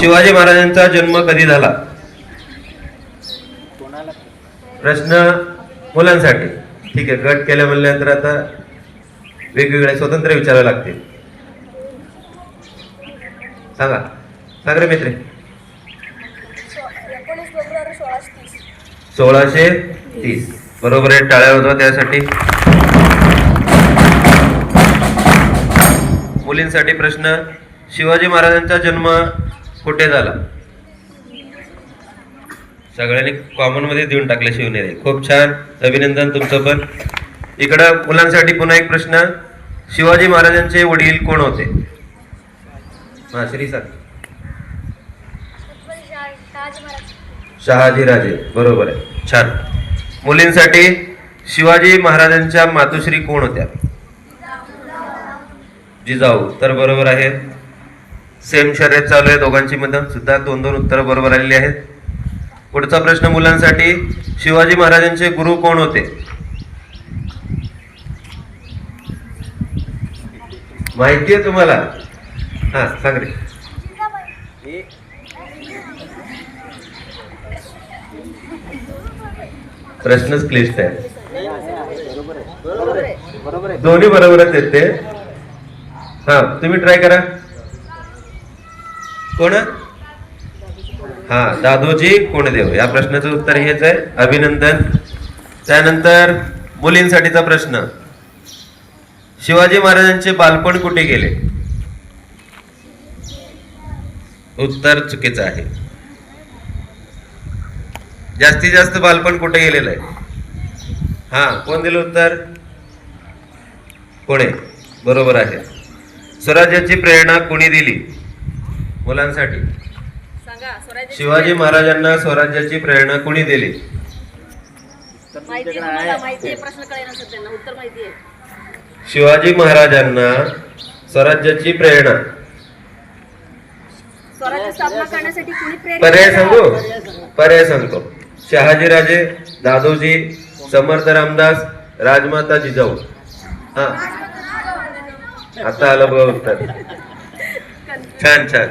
शिवाजी महाराजांचा जन्म कधी झाला? प्रश्न मुलांसाठी. ठीक आहे गट केल्या म्हणल्यानंतर आता वेगवेगळे स्वतंत्र विचारावे लागतील. सांगा. सांग रे मित्रे. सोळाशे तीस सोळाशे तीस. बरोबर आहे टाळ्या होता त्यासाठी. मुलींसाठी प्रश्न शिवाजी महाराजांचा जन्म कुठे झाला? सगळ्यांनी कॉमनमध्ये देऊन टाकले शिवनेरी. खूप छान. अभिनंदन तुमचं पण. इकडं मुलांसाठी पुन्हा एक प्रश्न. शिवाजी महाराजांचे वडील कोण होते? हा श्री शहाजी राजे. शहाजीराजे बरोबर आहे. छान. मुलींसाठी शिवाजी महाराजांच्या मातोश्री कोण होत्या? जिजाऊ. तर बरोबर आहे. सेम शर्यत चालू आहे. दोघांची मधून सुद्धा दोन दोन उत्तरं बरोबर आलेली आहेत. पुढचा प्रश्न मुलांसाठी शिवाजी महाराजांचे गुरु कोण होते? माहिती आहे तुम्हाला? हा सांग रे. प्रश्नच क्लिष्ट आहे. दोन्ही बरोबरच येते हा तुम्ही ट्राय करा. कोण? हा दादोजी कोणदेव? या प्रश्नाचं उत्तर हेच आहे. अभिनंदन. त्यानंतर मुलींसाठीचा प्रश्न. शिवाजी महाराजांचे बालपण कुठे गेले? उत्तर चुकीचं आहे. जास्तीत जास्त बालपण कुठे गेलेलं आहे? हा कोण दिलं उत्तर? पुणे. बरोबर आहे. स्वराज्याची प्रेरणा कोणी दिली? मुलांसाठी. सांगा स्वराज्य शिवाजी महाराजांना स्वराज्याची प्रेरणा कोणी दिली? शिवाजी महाराजांना स्वराज्याची प्रेरणा. स्वराज्य स्थापना करण्यासाठी कुणी प्रेरित पर्याय? सांगू? पर्याय सांगतो. शहाजीराजे दादोजी समर्थ रामदास राजमाता जिजाऊ. हा. आता आलं बघा उत्तर. छान छान.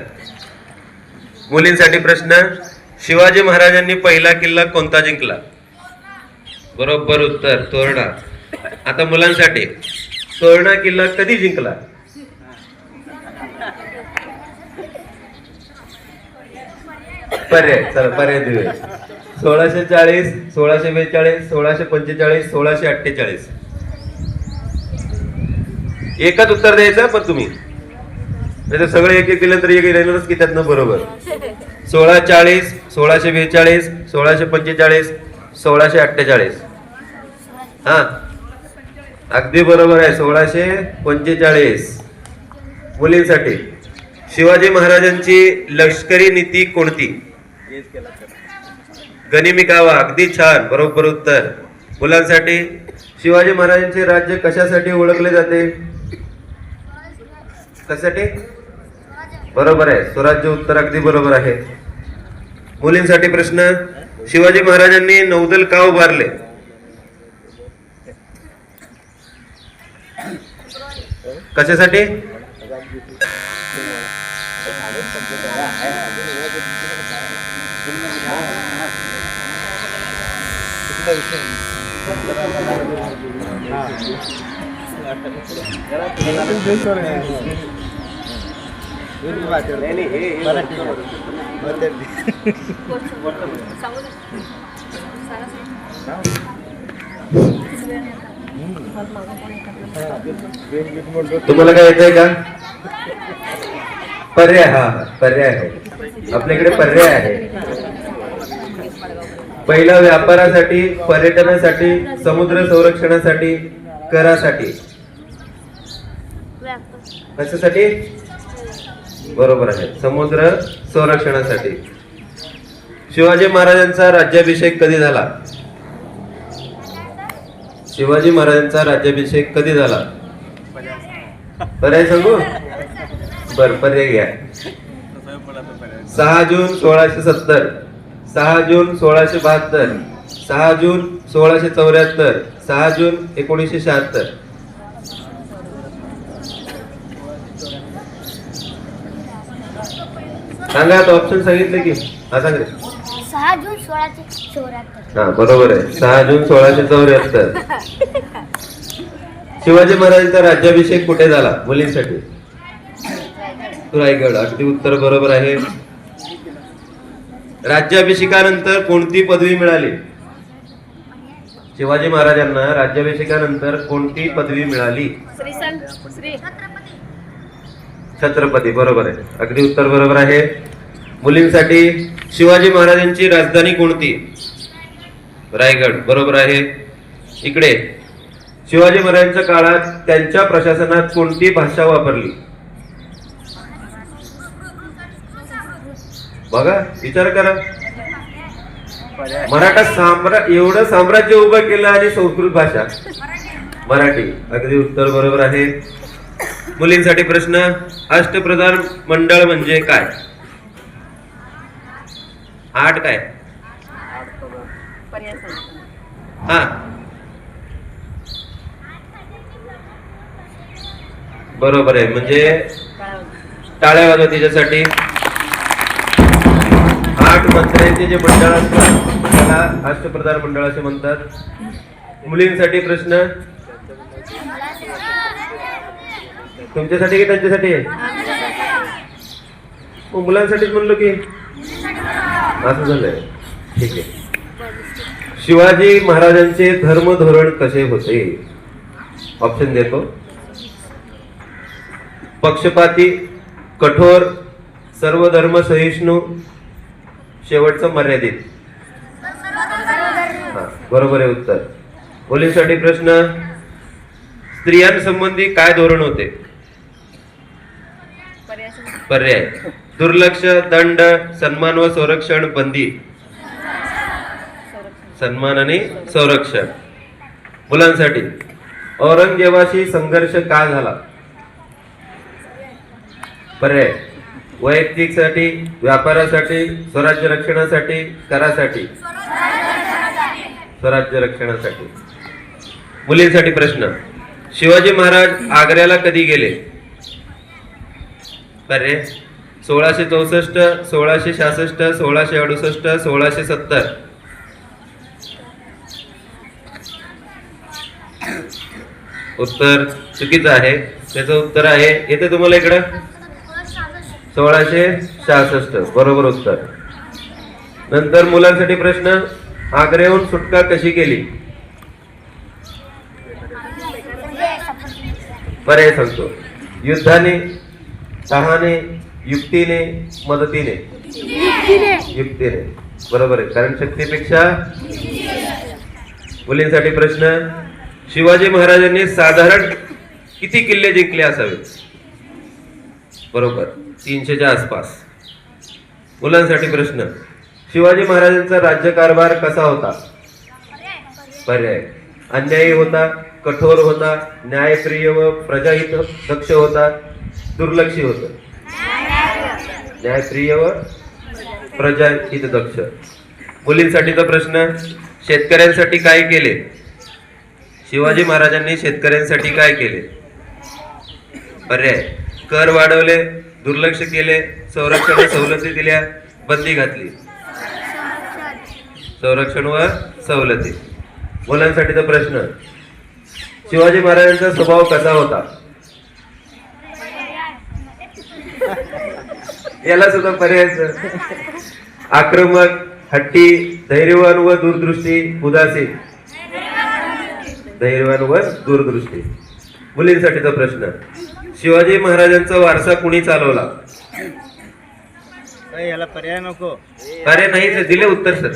मुलींसाठी प्रश्न शिवाजी महाराजांनी पहिला किल्ला कोणता जिंकला? बरोबर उत्तर तोरणा आता मुलांसाठी तोरणा किल्ला कधी जिंकला? पर्याय चला पर्याय देऊया. सोळाशे चाळीस सोळाशे बेचाळीस सोळाशे पंचेचाळीस सोळाशे अठ्ठेचाळीस. एकच उत्तर द्यायचं पण तुम्ही. नाही तर सगळे एक एक दिलं तर एक राहिलंच की त्यातनं बरोबर. सोळा चाळीस सोळाशे बेचाळीस सोळाशे पंचेचाळीस सोळाशे अठ्ठेचाळीस. हा. अगदी बरोबर आहे सोळाशे पंचेचाळीस. मुलींसाठी. शिवाजी महाराजांची लष्करी नीती कोणती? गनिमी कावा अगदी छान बरोबर उत्तर. मुलांसाठी. शिवाजी महाराजांचे राज्य कशासाठी ओळखले जाते? कशासाठी? बरोबर आहे. स्वराज्य उत्तर अगदी बरोबर आहे. मुलींसाठी प्रश्न शिवाजी महाराजांनी नौदल का उभारले? कशासाठी? तुम्हाला काय येतंय का? पर्याय हा हा, पर्याय हो. आहे आपल्याकडे पर्याय आहे. पहिला व्यापारासाठी पर्यटनासाठी समुद्र संरक्षणासाठी करासाठी. कशासाठी? बरोबर आहे. समुद्र संरक्षणासाठी. शिवाजी महाराजांचा राज्याभिषेक कधी झाला? शिवाजी महाराजांचा राज्याभिषेक कधी झाला? पर्याय सांगू? बर पर्याय घ्या. सहा जून सोळाशे सत्तर सहा जून सोळाशे बहात्तर सहा जून सोळाशे चौऱ्याहत्तर सहा जून एकोणीसशे शहात्तर. सांगा आता ऑप्शन सांगितले की. हा सांग रे. सहा जून सोळाशे चौऱ्याहत्तर. हा बरोबर आहे. सहा जून सोळाशे चौऱ्याहत्तर. शिवाजी महाराजांचा राज्याभिषेक कुठे झाला? मुलींसाठी. रायगड अगदी उत्तर बरोबर आहे. राज्याभिषेकानंतर कोणती पदवी मिळाली? शिवाजी महाराजांना राज्याभिषेकानंतर कोणती पदवी मिळाली? श्री. छत्रपती बरोबर आहे. अगदी उत्तर बरोबर आहे. मुलींसाठी शिवाजी महाराजांची राजधानी कोणती? रायगड. बरोबर आहे. इकडे. शिवाजी महाराजांच्या काळात त्यांच्या प्रशासनात कोणती भाषा वापरली? बघा विचार करा. मराठा साम्राज्य एवढं साम्राज्य उभं केलं आणि संस्कृत भाषा. मराठी. अगदी उत्तर बरोबर आहे. मुलींसाठी प्रश्न अष्टप्रधान मंडळ म्हणजे काय? आठ काय? हा. बरोबर आहे. म्हणजे. टाळ्या वाजवा तिच्यासाठी. आठ मंत्र्यांचे जे मंडळ असतात त्याला अष्टप्रधान मंडळ असे म्हणतात. मुलींसाठी प्रश्न. तुमच्यासाठी की त्यांच्यासाठी? मुलांसाठीच म्हणलो की. असं झालंय. ठीक आहे. शिवाजी महाराजांचे धर्म धोरण कसे होते? ऑप्शन देतो. पक्षपाती कठोर सर्व धर्म सहिष्णू शेवटचं मर्यादित. हा, बरोबर आहे उत्तर. मुलींसाठी प्रश्न स्त्रियांसंबंधी काय धोरण होते? पर्याय. दुर्लक्ष दंड सन्मान व संरक्षण बंदी. सन्मान आणि संरक्षण. मुलांसाठी. औरंगजेबाशी संघर्ष का झाला? पर्याय. वैयक्तिकसाठी व्यापारासाठी स्वराज्य रक्षणासाठी करासाठी. स्वराज्य रक्षणासाठी. मुलींसाठी प्रश्न. शिवाजी महाराज आग्र्याला कधी गेले? पर्याय. सोळाशे चौसष्ट सोळाशे सहासष्ट सोळाशे अडुसष्ट सोळाशे सत्तर. उत्तर चुकीचं आहे. त्याचं उत्तर आहे. येते तुम्हाला इकडं? सोळाशे सहासष्ट बरोबर उत्तर. नंतर मुलांसाठी प्रश्न. आग्र्याहून सुटका कशी केली? पर्याय सांगतो. युद्धाने सहाने युक्तीने मदतीने. युक्तीने. बरोबर आहे. कारण शक्तीपेक्षा मुलींसाठी प्रश्न शिवाजी महाराजांनी साधारण किती किल्ले जिंकले असावेत? बरोबर. तीनशेच्या आसपास. मुलांसाठी प्रश्न शिवाजी महाराजांचा राज्यकारभार कसा होता? पर्याय. अन्यायी होता कठोर होता न्यायप्रिय व प्रजाहित दक्ष होता दुर्लक्षी होत. न्यायप्रिय व प्रजाहित दक्ष. मुलींसाठीचा प्रश्न शेतकऱ्यांसाठी काय केले? शिवाजी महाराजांनी शेतकऱ्यांसाठी काय केले? पर्याय. कर वाढवले दुर्लक्ष केले संरक्षण सवलती दिल्या बंदी घातली. संरक्षण व सवलती मुलांसाठीचा प्रश्न शिवाजी महाराजांचा स्वभाव कसा होता? याला सुद्धा पर्याय आक्रमक हट्टी धैर्यवान व दूरदृष्टी उदासीन धैर्यवान व दूरदृष्टी. मुलींसाठीचा प्रश्न. शिवाजी महाराजांचा वारसा कुणी चालवला? याला पर्याय नको. अरे नाही सर दिले उत्तर सर.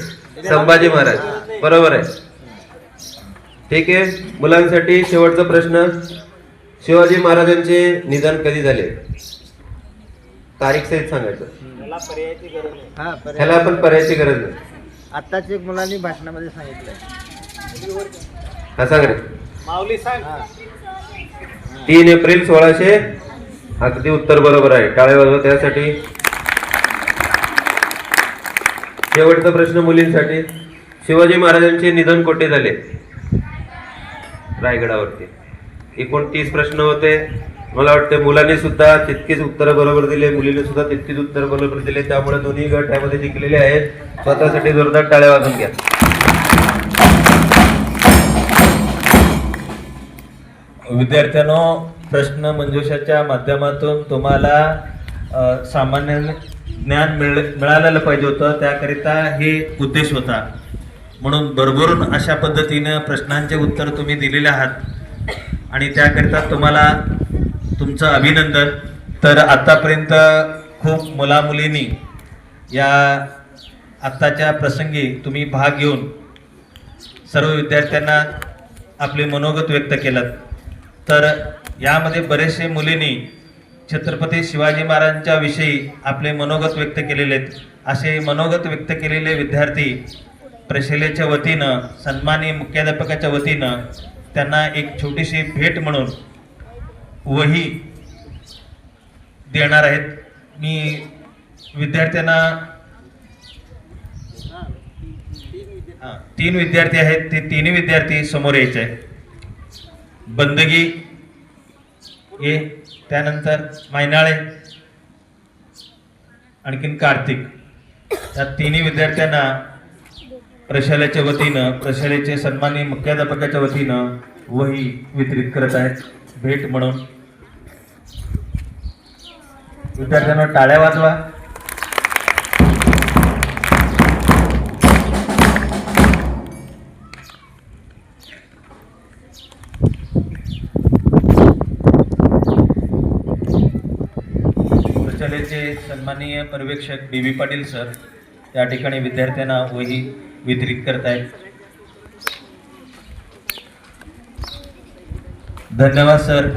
संभाजी महाराज. बरोबर आहे. ठीक आहे. मुलांसाठी शेवटचा प्रश्न. शिवाजी महाराजांचे निधन कधी झाले? तारीख सहित सांगायचं. याला पर्यायाची गरज नाही. हा पर्याय ह्याला आपण पर्यायची गरज नाही. आत्ताच एक मुलांनी भाषणामध्ये सांगितलंय. हा सांग रे. माऊली सांग. तीन एप्रिल सोळाशे अगदी उत्तर बरोबर आहे. टाळ्या वाजवा त्यासाठी. शेवटचा प्रश्न मुलींसाठी. शिवाजी महाराजांचे निधन कोठे झाले? रायगडावरती. एकोणतीस प्रश्न होते. मला वाटतं मुलांनी सुद्धा तितकीच उत्तरं बरोबर दिले मुलीने सुद्धा तितकीच उत्तरं बरोबर दिले. त्यामुळे दोन्ही गट यामध्ये जिंकलेले आहेत. स्वतःसाठी जोरदार टाळ्या वाजून घ्या. विद्यार्थ्यांनो प्रश्न मंजुषाच्या माध्यमातून तुम्हाला सामान्य ज्ञान मिळ मिळालेलं पाहिजे होतं. त्याकरिता हे उद्देश होता. म्हणून भरभरून अशा पद्धतीनं प्रश्नांचे उत्तर तुम्ही दिलेले आहात. आणि त्याकरिता तुम्हाला तुमचं अभिनंदन. तर आत्तापर्यंत खूप मुलामुलींनी या आत्ताच्या प्रसंगी तुम्ही भाग घेऊन सर्व विद्यार्थ्यांना आपले मनोगत व्यक्त केलं. तर यामध्ये बरेचसे मुलींनी छत्रपती शिवाजी महाराजांच्या विषयी आपले मनोगत व्यक्त केलेले आहेत. असे मनोगत व्यक्त केलेले विद्यार्थी प्रशिलेच्या वतीनं सन्मानी मुख्याध्यापकाच्या वतीनं त्यांना एक छोटीशी भेट म्हणून वही देणार आहेत. मी विद्यार्थ्यांना तीन विद्यार्थी आहेत. ते तिन्ही विद्यार्थी समोर यायचे आहेत. बंदगी हे त्यानंतर मैनाळे आणखीन कार्तिक. या तिन्ही विद्यार्थ्यांना प्रशालेच्या वतीनं प्रशालेचे सन्माननीय मुख्याध्यापकाच्या वतीनं वही वितरित करत आहेत. भेट म्हणून विद्यार्थ्यांना टाळ्या वाजवा. प्रशालेचे सन्माननीय पर्यवेक्षक डी बी पाटील सर या ठिकाणी विद्यार्थ्यांना वही वितरित करत आहेत धन्यवाद सर.